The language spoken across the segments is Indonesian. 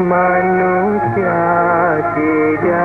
मानो क्या जा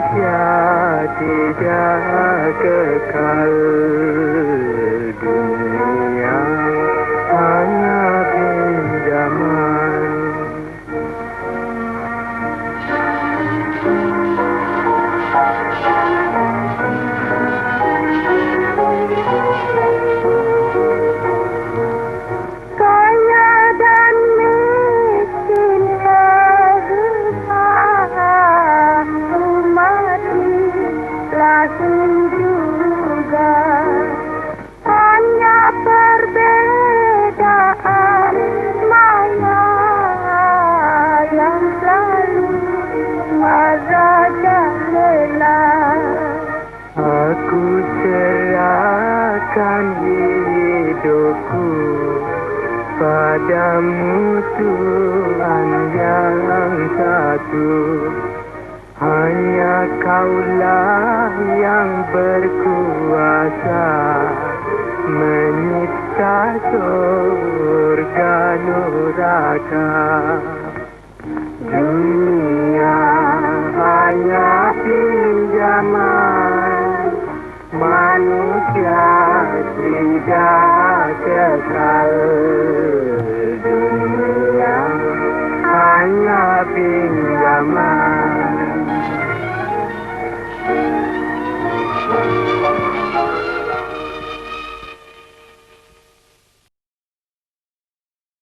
Siap, 可尔 Aku serahkan hidupku Padamu Tuhan yang satu. Hanya kaulah yang berkuasa Menyipta surga neraka I'm not being